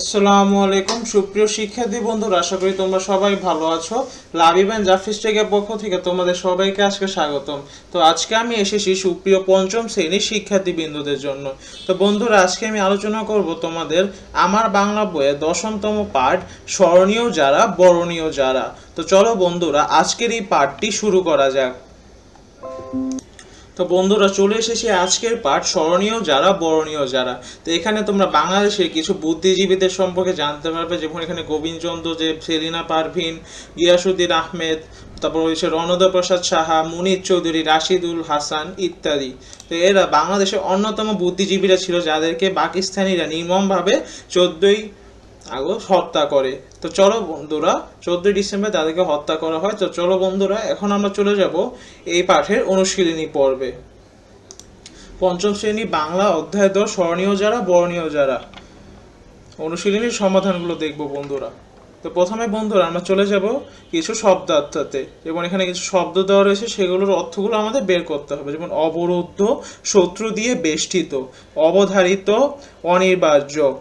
আসসালামু আলাইকুম, সুপ্রিয় শিক্ষার্থী বন্ধুরা, আশা করি তোমরা সবাই ভালো আছো। লাভিব অ্যান্ড জাফিস পক্ষ থেকে তোমাদের সবাইকে আজকে স্বাগতম। তো আজকে আমি এসেছি সুপ্রিয় পঞ্চম শ্রেণির শিক্ষার্থী বিন্দুদের জন্য। তো বন্ধুরা, আজকে আমি আলোচনা করব তোমাদের আমার বাংলা বইয়ের দশমতম পাঠ, স্মরণীয় যারা, বরণীয় যারা। তো চলো বন্ধুরা, আজকের এই পাঠটি শুরু করা যাক। তো বন্ধুরা চলে এসেছি আজকের পাঠ, স্মরণীয় যারা, বরণীয় যারা। তো এখানে তোমরা বাংলাদেশের কিছু বুদ্ধিজীবীদের সম্পর্কে জানতে পারবে, যেমন এখানে গোবিন্দচন্দ্র, যে সেলিনা পারভিন, গিয়াসুদ্দিন আহমেদ, তারপর রয়েছে রণদা প্রসাদ সাহা, মুনির চৌধুরী, রাশিদুল হাসান ইত্যাদি। তো এরা বাংলাদেশের অন্যতম বুদ্ধিজীবীরা ছিল, যাদেরকে পাকিস্তানিরা নির্মমভাবে চোদ্দই আগস্ট হত্যা করে। তো চলো বন্ধুরা, চোদ্দই ডিসেম্বর তাদেরকে হত্যা করা হয়। তো চলো বন্ধুরা, এখন আমরা চলে যাব এই পাঠের অনুশীলনী পর্বে। পঞ্চম শ্রেণি, বাংলা অধ্যায় দশ স্মরণীয় যারা, বর্ণীয় যারা। অনুশীলনীর সমাধানগুলো দেখব বন্ধুরা। তো প্রথমে বন্ধুরা, আমরা চলে যাব কিছু শব্দার্থতে। যেমন এখানে কিছু শব্দ দেওয়া রয়েছে, সেগুলোর অর্থগুলো আমাদের বের করতে হবে। যেমন অবরুদ্ধ, শত্রু দিয়ে বেষ্টিত, অবধারিত অনিবার্য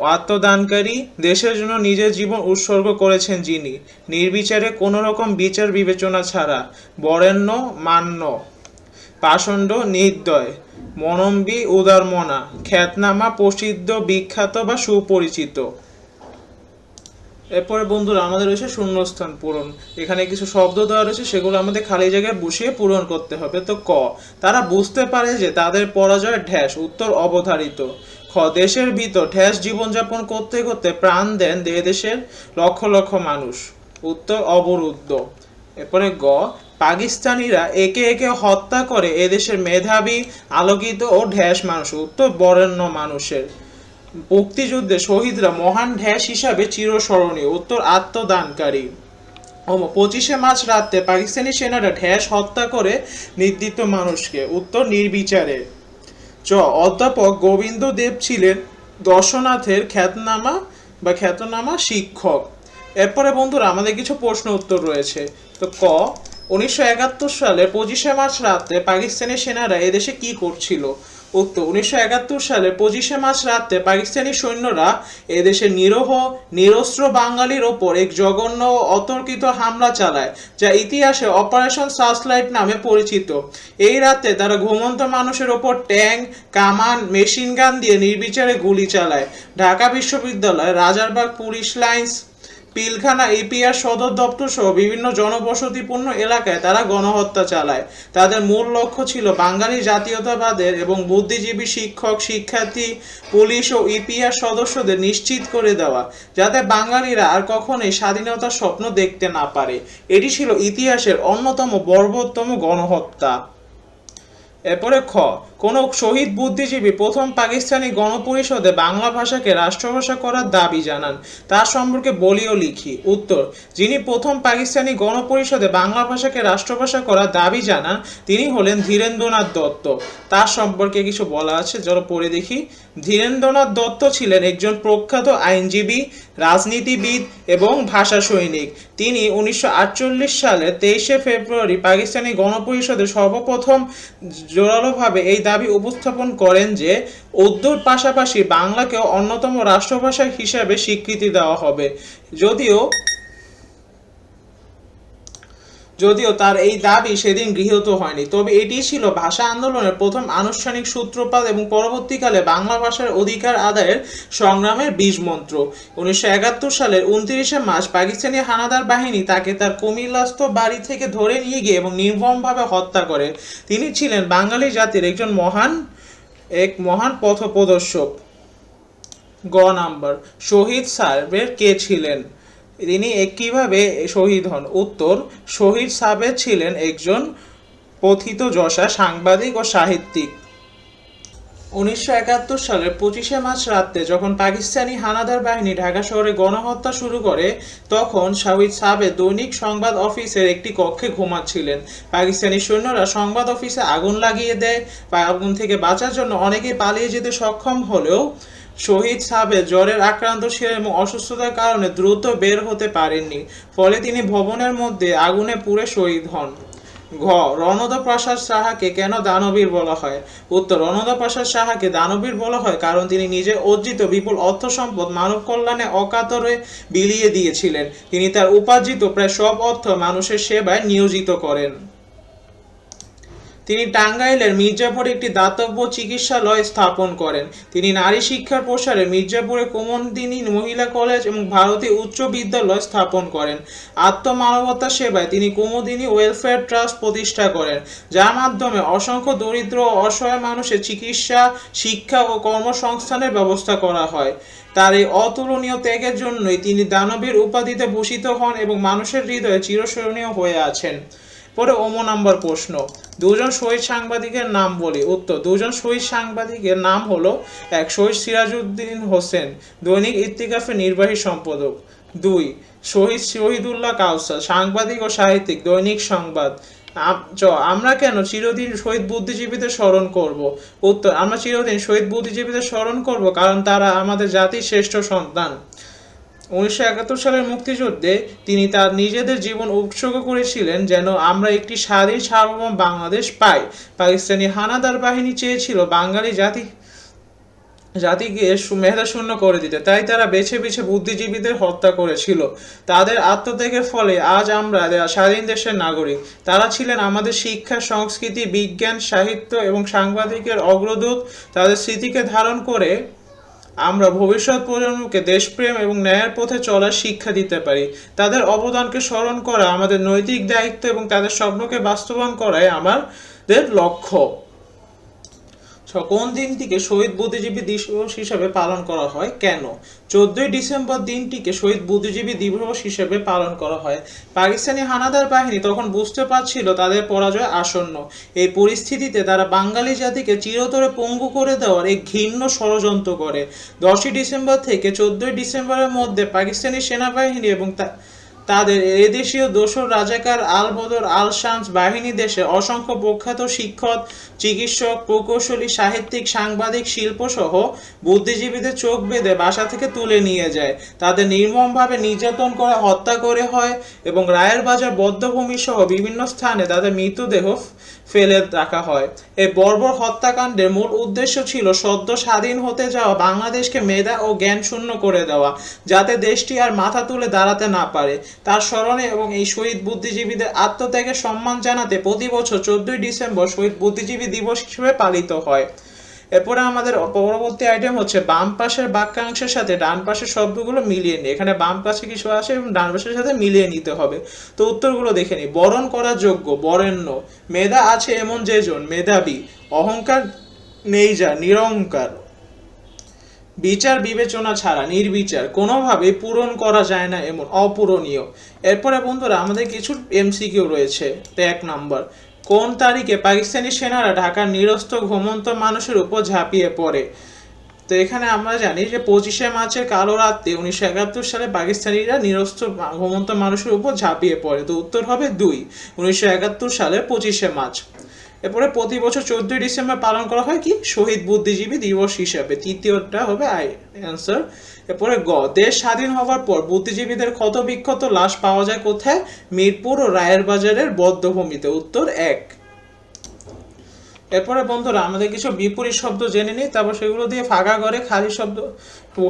আত্মদানকারী দেশের জন্য নিজের জীবন উৎসর্গ করেছেন যিনি। নির্বিচারে কোনো রকম বিচার বিবেচনা ছাড়া বরেণ্য, মান্য, পাষণ্ড, নির্দয়, মনম্বী, উদারমনা, খ্যাতনামা, প্রসিদ্ধ, বিখ্যাত বা সুপরিচিত। এরপরে বন্ধুরা আমাদের রয়েছে শূন্যস্থান পূরণ। এখানে কিছু শব্দ দেওয়া রয়েছে, সেগুলো আমাদের খালি জায়গায় বসিয়ে পূরণ করতে হবে। তো ক? তারা বুঝতে পারে যে তাদের পরাজয় ঢ্যাস উত্তর অবধারিত। খ দেশের ভিতর ঠ্যাস জীবনযাপন করতে করতে প্রাণ দেন দেশের লক্ষ লক্ষ মানুষ। উত্তর অবরুদ্ধ। এরপরে গ, পাকিস্তানিরা একে একে হত্যা করে এদেশের মেধাবী, আলোকিত ও ঢ্যাস মানুষ, উত্তর বরেণ্য মানুষের। মুক্তিযুদ্ধে শহীদরা মহান ঢ্যাস হিসাবে চিরস্মরণীয়, উত্তর আত্মদানকারী। পঁচিশে মার্চ রাতে পাকিস্তানি সেনারা ঢ্যাস হত্যা করে নির্দিষ্ট মানুষকে, উত্তর নির্বিচারে। চ। অধ্যাপক গোবিন্দ দেব ছিলেন দর্শনাথের খ্যাতনামা বা খ্যাতনামা শিক্ষক। এরপরে বন্ধুরা, আমাদের কিছু প্রশ্ন উত্তর রয়েছে। তো ক, উনিশশো একাত্তর সালে পঁচিশে মার্চ রাতে পাকিস্তানি সেনারা এদেশে কি করছিল? উত্তর উনিশশো একাত্তর সালে পঁচিশে মার্চ রাতে পাকিস্তানি সৈন্যরা এদেশের নিরহ, নিরস্ত্র বাঙালির ওপর এক জঘন্য অতর্কিত হামলা চালায়, যা ইতিহাসে অপারেশন সার্চলাইট নামে পরিচিত। এই রাতে তারা ঘুমন্ত মানুষের ওপর ট্যাঙ্ক, কামান, মেশিন গান দিয়ে নির্বিচারে গুলি চালায়। ঢাকা বিশ্ববিদ্যালয়, Rajarbagh police lines Pilkhana EPR সদর দপ্তর সহ বিভিন্ন জনবসতিপূর্ণ এলাকায় তারা গণহত্যা চালায়। তাদের মূল লক্ষ্য ছিল বাঙালি জাতীয়তাবাদের এবং বুদ্ধিজীবী শিক্ষক, শিক্ষার্থী, পুলিশ ও ইপিআর সদস্যদের নিশ্চিত করে দেওয়া, যাতে বাঙালিরা আর কখনোই স্বাধীনতার স্বপ্ন দেখতে না পারে। এটি ছিল ইতিহাসের অন্যতম বর্বরতম গণহত্যা। এরপরে খ কোন শহীদ বুদ্ধিজীবী প্রথম পাকিস্তানি গণপরিষদে বাংলা ভাষাকে রাষ্ট্রভাষা করার দাবি জানান। তার সম্পর্কে বলিও লিখি। উত্তর, যিনি প্রথম পাকিস্তানি গণপরিষদে বাংলা ভাষাকে রাষ্ট্রভাষা করার দাবি জানান, তিনি হলেন ধীরেন্দ্রনাথ দত্ত। তার সম্পর্কে কিছু বলা আছে যারা পড়ে দেখি। ধীরেন্দ্রনাথ দত্ত ছিলেন একজন প্রখ্যাত আইনজীবী, রাজনীতিবিদ এবং ভাষা সৈনিক। তিনি উনিশশো সালে তেইশে ফেব্রুয়ারি পাকিস্তানি গণপরিষদে সর্বপ্রথম জোরালোভাবে এই দাবি উপস্থাপন করেন যে উর্দুর পাশাপাশি বাংলাকেও অন্যতম রাষ্ট্রভাষা হিসাবে স্বীকৃতি দেওয়া হবে। যদিও যদিও তার এই দাবি সেদিন গৃহীত হয়নি। তবে এটি ছিল ভাষা আন্দোলনের প্রথম আনুষ্ঠানিক সূত্রপাত এবং পরবর্তীকালে বাংলা ভাষার অধিকার আদায়ের সংগ্রামের বীজ মন্ত্র উনিশশো একাত্তর সালের উনত্রিশে মার্চ পাকিস্তানি হানাদার বাহিনী তাকে তার কুমিল্লাস্থ বাড়ি থেকে ধরে নিয়ে গিয়ে এবং নির্মমভাবে হত্যা করে। তিনি ছিলেন বাঙালি জাতির একজন মহান, এক মহান পথপ্রদর্শক। গ নাম্বার, শহীদ সাহেবের কে ছিলেন? তিনি কীভাবে শহীদ হন। উত্তর, শহীদ সাবের ছিলেন একজন পথিতযশা সাংবাদিক ও সাহিত্যিক। উনিশশো একাত্তর সালের পঁচিশে মার্চ রাতে যখন পাকিস্তানি হানাদার বাহিনী ঢাকা শহরে গণহত্যা শুরু করে, তখন শহীদ সাবে দৈনিক সংবাদ অফিসের একটি কক্ষে ঘুমাচ্ছিলেন। পাকিস্তানি সৈন্যরা সংবাদ অফিসে আগুন লাগিয়ে দেয়। বা আগুন থেকে বাঁচার জন্য অনেকেই পালিয়ে যেতে সক্ষম হলেও শহীদ সাবে জ্বরের আক্রান্ত ছিলেন এবং অসুস্থতার কারণে দ্রুত বের হতে পারেননি। ফলে তিনি ভবনের মধ্যে আগুনে পুড়ে শহীদ হন। ঘ, রণদ প্রসাদ সাহাকে কেন দানবীর বলা হয়? উত্তর, রণদ প্রসাদ সাহাকে দানবীর বলা হয় কারণ তিনি নিজে অর্জিত বিপুল অর্থ সম্পদ মানব কল্যাণে অকাতরে বিলিয়ে দিয়েছিলেন। তিনি তার উপার্জিত প্রায় সব অর্থ মানুষের সেবায় নিয়োজিত করেন। তিনি টাঙ্গাইলের মির্জাপুরে একটি দাতব্য চিকিৎসালয় স্থাপন করেন। তিনি নারী শিক্ষার প্রসারে মির্জাপুরে কুমন্দিনী মহিলা কলেজ এবং ভারতীয় উচ্চ বিদ্যালয় স্থাপন করেন। আত্মমানবতা সেবায় তিনি কুমুদিনী ওয়েলফেয়ার ট্রাস্ট প্রতিষ্ঠা করেন, যার মাধ্যমে অসংখ্য দরিদ্র ও অসহায় মানুষের চিকিৎসা, শিক্ষা ও কর্মসংস্থানের ব্যবস্থা করা হয়। তার এই অতুলনীয় ত্যাগের জন্যই তিনি দানবীর উপাধিতে ভূষিত হন এবং মানুষের হৃদয়ে চিরস্মরণীয় হয়ে আছেন। পরে ওমো নাম্বার প্রশ্ন। দুজন শহীদ সাংবাদিকের নাম বলি। উত্তর, দুজন শহীদ সাংবাদিকের নাম হলো এক শহীদ সিরাজউদ্দিন হোসেন, দৈনিক ইত্তিকাফের নির্বাহী সম্পাদক। দুই, শহীদ শহীদুল্লাহ কাউসার, সাংবাদিক ও সাহিত্যিক, দৈনিক সংবাদ। আমরা কেন চিরদিন শহীদ বুদ্ধিজীবীদের স্মরণ করব? উত্তর, আমরা চিরদিন শহীদ বুদ্ধিজীবীদের স্মরণ করব কারণ তারা আমাদের জাতির শ্রেষ্ঠ সন্তান। উনিশশো একাত্তর সালের মুক্তিযুদ্ধে তিনি তার নিজেদের জীবন উৎসর্গ করেছিলেন যেন আমরা একটি স্বাধীন সার্বভৌম বাংলাদেশ পাই। পাকিস্তানি হানাদার বাহিনী চেয়েছিল বাঙালি জাতি, জাতিকে মেধা শূন্য করে দিতে। তাই তারা বেছে বেছে বুদ্ধিজীবীদের হত্যা করেছিল। তাদের আত্মত্যাগের ফলে আজ আমরা স্বাধীন দেশের নাগরিক। তারা ছিলেন আমাদের শিক্ষা, সংস্কৃতি, বিজ্ঞান, সাহিত্য এবং সাংবাদিকের অগ্রদূত। তাদের স্মৃতিকে ধারণ করে আমরা ভবিষ্যৎ প্রজন্মকে দেশপ্রেম এবং ন্যায়ের পথে চলার শিক্ষা দিতে পারি। তাদের অবদানকে স্মরণ করা আমাদের নৈতিক দায়িত্ব এবং তাদের স্বপ্নকে বাস্তবায়ন করাই আমাদের লক্ষ্য। কোন দিনটিকে শহীদ বুদ্ধিজীবী দিবস হিসেবে পালন করা হয়? কেন? চোদ্দই ডিসেম্বর দিনটিকে শহীদ বুদ্ধিজীবী দিবস হিসেবে পালন করা হয়। পাকিস্তানি হানাদার বাহিনী তখন বুঝতে পারছিল তাদের পরাজয় আসন্ন। এই পরিস্থিতিতে তারা বাঙালি জাতিকে চিরতরে পঙ্গু করে দেওয়ার এক ঘৃণ্য ষড়যন্ত্র করে। দশই ডিসেম্বর থেকে চোদ্দই ডিসেম্বরের মধ্যে পাকিস্তানি সেনাবাহিনী এবং তা- তাদের এদেশীয় দোসর রাজাকার আল বদর আল শামস বাহিনী দেশে অসংখ্য প্রখ্যাত শিক্ষক, চিকিৎসক, প্রকৌশলী, সাহিত্যিক, সাংবাদিক শিল্প সহ বুদ্ধিজীবীদের চোখ বেঁধে বাসা থেকে তুলে নিয়ে যায়। তাদের নির্মমভাবে নির্যাতন করে, হত্যা করে হয় এবং রায়ের বাজার বদ্ধভূমি সহ বিভিন্ন স্থানে তাদের মৃতদেহ ফেলে রাখা হয়। এই বর্বর হত্যাকাণ্ডের মূল উদ্দেশ্য ছিল সদ্য স্বাধীন হতে যাওয়া বাংলাদেশকে মেধা ও জ্ঞান শূন্য করে দেওয়া, যাতে দেশটি আর মাথা তুলে দাঁড়াতে না পারে। তার স্মরণে এবং এই শহীদ বুদ্ধিজীবীদের আত্মত্যাগের সম্মান জানাতে প্রতি বছর চোদ্দই ডিসেম্বর শহীদ বুদ্ধিজীবী দিবস হিসেবে পালিত হয়। এরপরে আমাদের পরবর্তী আইটেম হচ্ছে বাম পাশের বাক্যাংশের সাথে ডান পাশের শব্দগুলো মিলিয়ে নিই এখানে বাম পাশে কিছু আসে এবং ডান পাশের সাথে মিলিয়ে নিতে হবে। তো উত্তরগুলো দেখে নিই। বরণ করার যোগ্য, বরেণ্য, মেধা আছে এমন যেজন মেধাবী, অহংকার নেই যা, নিরহংকার। বিচার, বিবেচনা ছাড়া, নির্বিচার, কোনোভাবে পূরণ করা যায় না এমন, অপূরণীয়। এরপরে বন্ধুরা, আমাদের কিছু এমসিকিউ রয়েছে, তো এক নাম্বার কোন তারিখে পাকিস্তানি সেনারা ঢাকার নিরস্ত ঘুমন্ত মানুষের উপর ঝাঁপিয়ে পড়ে? তো এখানে আমরা জানি যে পঁচিশে মার্চের কালো রাত্রে উনিশশো একাত্তর সালে পাকিস্তানিরা নিরস্ত ঘুমন্ত মানুষের উপর ঝাঁপিয়ে পড়ে। তো উত্তর হবে দুই, উনিশশো একাত্তর সালের পঁচিশে মার্চ। এরপরে প্রতি বছর চোদ্দই ডিসেম্বর পালন করা হয় কি? শহীদ বুদ্ধিজীবী দিবস হিসাবে। তৃতীয়টা হবে আই অ্যান্সার এরপরে গ, দেশ স্বাধীন হওয়ার পর বুদ্ধিজীবীদের ক্ষত বিক্ষত লাশ পাওয়া যায় কোথায়? মিরপুর ও রায়ের বাজারের বদ্ধভূমিতে। উত্তর এক। এরপরে বন্ধুরা, আমাদের কিছু বিপরীত শব্দ জেনে নিই, তারপর সেগুলো দিয়ে ফাঁকা ঘরে খালি শব্দ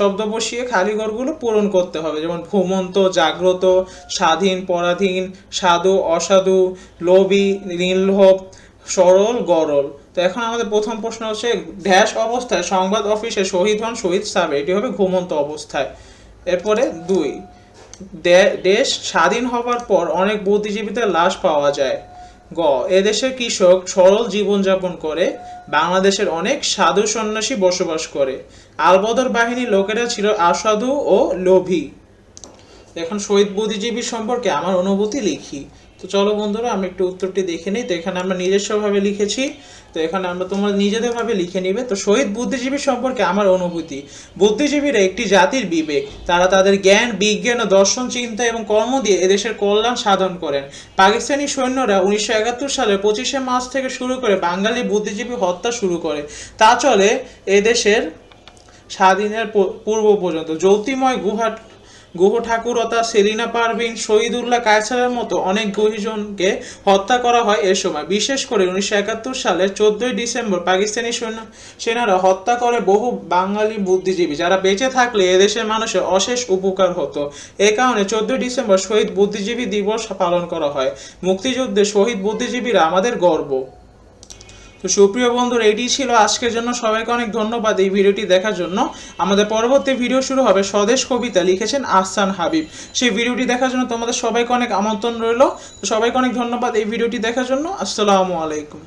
শব্দ বসিয়ে খালি ঘরগুলো পূরণ করতে হবে। যেমন ভ্রমন্ত জাগ্রত, স্বাধীন, পরাধীন, সাধু, অসাধু, লোভী, নির্লোভ সরল, গরল। তো এখন আমাদের প্রথম প্রশ্ন হচ্ছে, ড্যাশ অবস্থায় সংবাদ অফিসে শহীদ হন শহীদ সাবে এটি হবে ঘুমন্ত অবস্থায়। এরপরে দুই দেশ স্বাধীন হবার পর অনেক বুদ্ধিজীবীদের লাশ পাওয়া যায়। গ, এদেশের কৃষক সরল জীবনযাপন করে, বাংলাদেশের অনেক সাধু সন্ন্যাসী বসবাস করে। আলবদর বাহিনীর লোকেরা ছিল অসাধু ও লোভী। এখন শহীদ বুদ্ধিজীবী সম্পর্কে আমার অনুভূতি লিখি। তো চলো বন্ধুরা, আমি একটু উত্তরটি দেখে নিই, তো এখানে আমরা নিজস্বভাবে লিখেছি, তো এখানে আমরা তোমরা নিজেদেরভাবে লিখে নিবে। তো শহীদ বুদ্ধিজীবী সম্পর্কে আমার অনুভূতি, বুদ্ধিজীবীরা একটি জাতির বিবেক, তারা তাদের জ্ঞান, বিজ্ঞান ও দর্শন, চিন্তা এবং কর্ম দিয়ে এদেশের কল্যাণ সাধন করেন। পাকিস্তানি সৈন্যরা উনিশশো একাত্তর সালের পঁচিশে মার্চ থেকে শুরু করে বাঙালি বুদ্ধিজীবী হত্যা শুরু করে। তা চলে এদেশের স্বাধীনের পূর্ব পর্যন্ত। জ্যোতির্ময় গুহা গুহ ঠাকুরতা সেলিনা পারভিন, শহীদুল্লাহ কায়সারের মতো অনেক গুহীজনকে হত্যা করা হয় এ সময়। বিশেষ করে উনিশশো একাত্তর সালের চোদ্দই ডিসেম্বর পাকিস্তানি সৈন্য সেনারা হত্যা করে বহু বাঙালি বুদ্ধিজীবী। যারা বেঁচে থাকলে এদেশের মানুষের অশেষ উপকার হতো। এ কারণে চোদ্দই ডিসেম্বর শহীদ বুদ্ধিজীবী দিবস পালন করা হয়। মুক্তিযুদ্ধে শহীদ বুদ্ধিজীবীরা আমাদের গর্ব। তো সুপ্রিয় বন্ধুরা, এটি ছিল আজকের জন্য। সবাইকে অনেক ধন্যবাদ এই ভিডিওটি দেখার জন্য। আমাদের পরবর্তী ভিডিও শুরু হবে স্বদেশ কবিতা লিখেছেন আহসান হাবিব। সেই ভিডিওটি দেখার জন্য তোমাদের সবাইকে অনেক আমন্ত্রণ রইল। তো সবাইকে অনেক ধন্যবাদ এই ভিডিওটি দেখার জন্য। আসসালামু আলাইকুম।